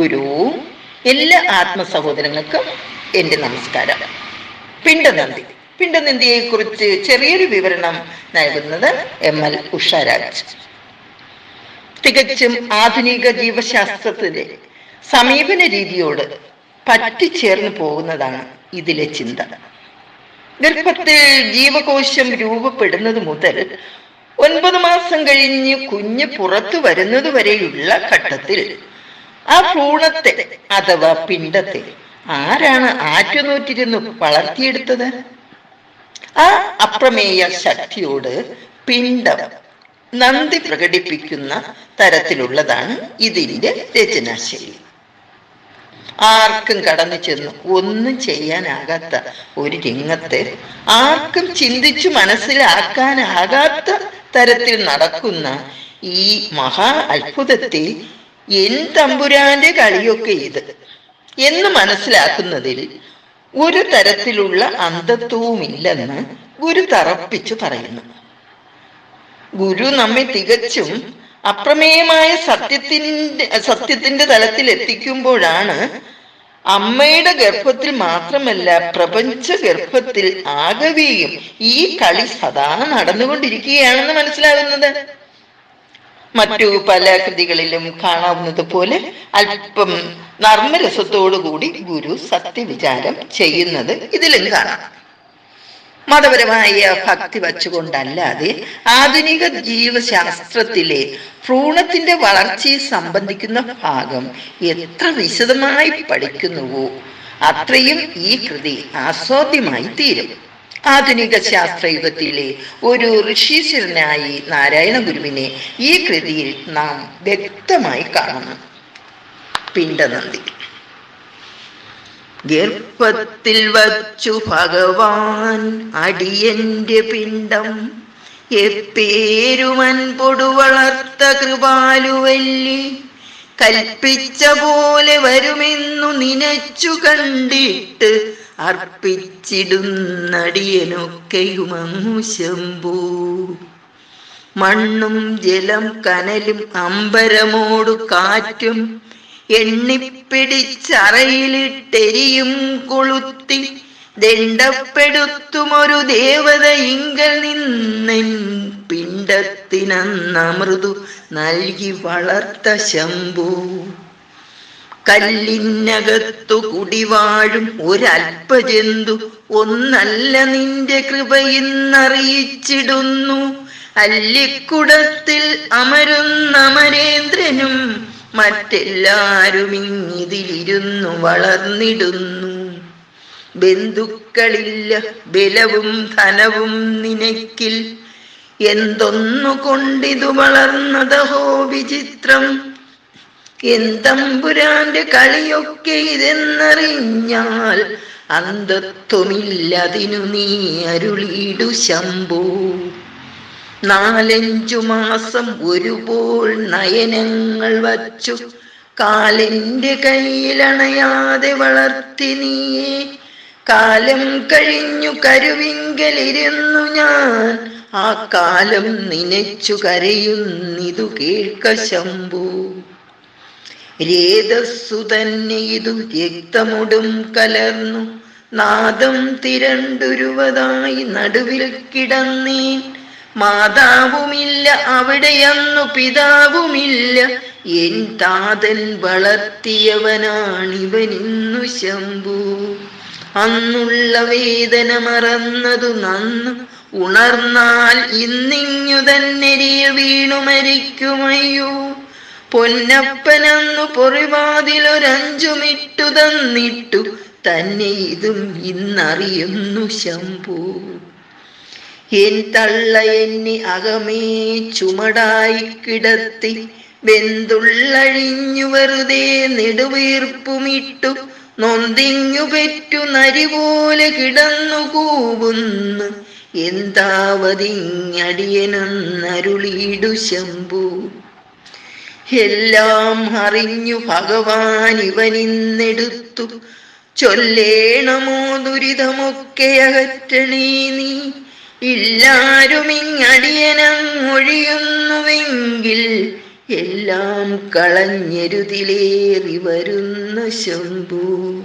ഗുരു എല്ലാ ആത്മസഹോദരങ്ങൾക്കും എന്റെ നമസ്കാരം. പിണ്ടനന്ദി പിണ്ടനന്ദിയെ കുറിച്ച് ചെറിയൊരു വിവരണം നൽകുന്നത് എം എൽ ഉഷാരാജ്. തികച്ചും ആധുനിക ജീവശാസ്ത്രത്തിലെ സമീപന രീതിയോട് പറ്റിച്ചേർന്ന് പോകുന്നതാണ് ഇതിലെ ചിന്ത. ഗർഭത്തിൽ ജീവകോശം രൂപപ്പെടുന്നത് മുതൽ ഒൻപത് മാസം കഴിഞ്ഞ് കുഞ്ഞ് പുറത്തു വരുന്നതുവരെയുള്ള ഘട്ടത്തിൽ ആ ഭ്രൂണത്തെ അഥവാ പിണ്ടത്തെ ആരാണ് ആറ്റുനൂറ്റിരുന്ന് വളർത്തിയെടുത്തത്? ആ അപ്രമേയ ശക്തിയോട് പിണ്ടം നന്ദി പ്രകടിപ്പിക്കുന്ന തരത്തിലുള്ളതാണ് ഇതിന്റെ രചനാശൈലി. ആർക്കും കടന്നു ചെന്ന് ഒന്നും ചെയ്യാനാകാത്ത ഒരു രംഗത്തെ ആർക്കും ചിന്തിച്ചു മനസ്സിലാക്കാനാകാത്ത തരത്തിൽ നടക്കുന്ന ഈ മഹാ അത്ഭുതത്തെ എൻ തമ്പുരാന്റെ കളിയൊക്കെ ഇത് എന്ന് മനസ്സിലാക്കുന്നതിൽ ഒരു തരത്തിലുള്ള അന്ധത്വവുമില്ലെന്ന് ഗുരു തറപ്പിച്ചു പറയുന്നു. ഗുരു നമ്മെ തികച്ചും അപ്രമേയമായ സത്യത്തിന്റെ സത്യത്തിന്റെ തലത്തിൽ എത്തിക്കുമ്പോഴാണ് അമ്മയുടെ ഗർഭത്തിൽ മാത്രമല്ല പ്രപഞ്ച ഗർഭത്തിൽ ആകവെയും ഈ കളി സദാ നടന്നുകൊണ്ടിരിക്കുകയാണെന്ന് മനസ്സിലാകുന്നത്. മറ്റു പല കൃതികളിലും കാണാവുന്നത് പോലെ അല്പം നർമ്മരസത്തോടുകൂടി ഗുരു സത്യവിചാരം ചെയ്യുന്നത് ഇതിലും കാണാം. മതപരമായ ഭക്തി വച്ചുകൊണ്ടല്ലാതെ ആധുനിക ജീവശാസ്ത്രത്തിലെ ഭ്രൂണത്തിന്റെ വളർച്ചയെ സംബന്ധിക്കുന്ന ഭാഗം എത്ര വിശദമായി പഠിക്കുന്നുവോ അത്രയും ഈ കൃതി ആസ്വാദ്യമായി തീരും. ആധുനിക ശാസ്ത്രയുഗത്തിലെ ഒരു ഋഷീശ്വരനായി നാരായണ ഗുരുവിനെ ഈ കൃതിയിൽ നാം വ്യക്തമായി കാണുന്നു. പിണ്ടനന്ദി ഗർഭത്തിൽ വച്ചു ഭഗവാൻ അടിയന്റെ പിണ്ടം എപ്പേരുമൻ പൊടു വളർത്ത കൃപാലുവല്ലി കൽപ്പിച്ച പോലെ വരുമെന്നു നിനച്ചു കണ്ടിട്ട് അർപ്പിച്ചിടുന്നടിയനൊക്കെയുമങ്ങു മണ്ണും ജലം കനലും അമ്പരമോടു കാറ്റും എണ്ണിപ്പിടിച്ചറയിലിട്ടെരിയും കൊളുത്തി ദണ്ഡപ്പെടുത്തുമൊരു ദേവത ഇങ്കൽ നിന്നെൻ പിണ്ടത്തിനന്നമൃതു നൽകി വളർത്ത ശംഭു. കല്ലിനകത്തു കുടിവാഴും ഒരൽപ്പജന്തു ഒന്നല്ല നിന്റെ കൃപയിന്നറിയിച്ചിടുന്നു. അല്ലിക്കുടത്തിൽ അമരുന്ന അമരേന്ദ്രനും മറ്റെല്ലാരും ഇങ്ങിതിലിരുന്നു വളർന്നിടുന്നു. ബന്ധുക്കളില്ല ബലവും ധനവും നിനക്കിൽ. എന്തൊന്നു കൊണ്ടിതു വളർന്നതഹോ വിചിത്രം? എന്തമ്പുരാന്റെ കളിയൊക്കെ ഇതെന്നറിഞ്ഞാൽ അന്ധത്വമില്ലതിനു നീ അരുളിയിടു ശംഭൂ. നാലഞ്ചു മാസം ഒരുപോൾ നയനങ്ങൾ വച്ചു. കാലിന്റെ കയ്യിലണയാതെ വളർത്തി നീയെ. കാലം കഴിഞ്ഞു കരുവിങ്കലിരുന്നു ഞാൻ. ആ കാലം നിനച്ചു കരയുന്നിതു കേൾക്ക ശംഭു. രേതസ്സു തന്നെ ഇതു രക്തമുടും കലർന്നു. നാദം തിരണ്ടുരുവതായി നടുവിൽ കിടന്നീൻ. മാതാവുമില്ല അവിടെയന്നു പിതാവുമില്ല. എൻ താതൻ വളർത്തിയവനാണിവനിന്നു ശംഭു. അന്നുള്ള വേദന മറന്നതു നന്നു. ഉണർന്നാൽ ഇന്നിങ്ങു തന്നെ വീണു മരിക്കുമയ്യോ. പൊന്നപ്പനന്നു പൊറിവാതിലൊരഞ്ചുമിട്ടു തന്നിട്ടു തന്നെ ഇതും ഇന്നറിയുന്നു ശംഭു. എൻ തള്ള എന്നെ അകമേ ചുമടായി കിടത്തി വെന്തുള്ളഴിഞ്ഞു വെറുതെ നെടുവീർപ്പുമിട്ടു നൊന്തിങ്ങു പെറ്റു നരി പോലെ കിടന്നു കൂവുന്നു. എന്താവതിങ്ങടിയനെന്നരുളിയിടു ശംഭു. എല്ലാം അറിഞ്ഞു ഭഗവാൻ ഇവനിന്നെടുത്തു. ചൊല്ലേണമോ ദുരിതമൊക്കെ അകറ്റണേ നീ. ഇല്ലാരുമിങ്ങടിയനങ്ങൊഴിയുന്നുവെങ്കിൽ എല്ലാം കളഞ്ഞെരുതിലേറി വരുന്ന ശംഭൂ.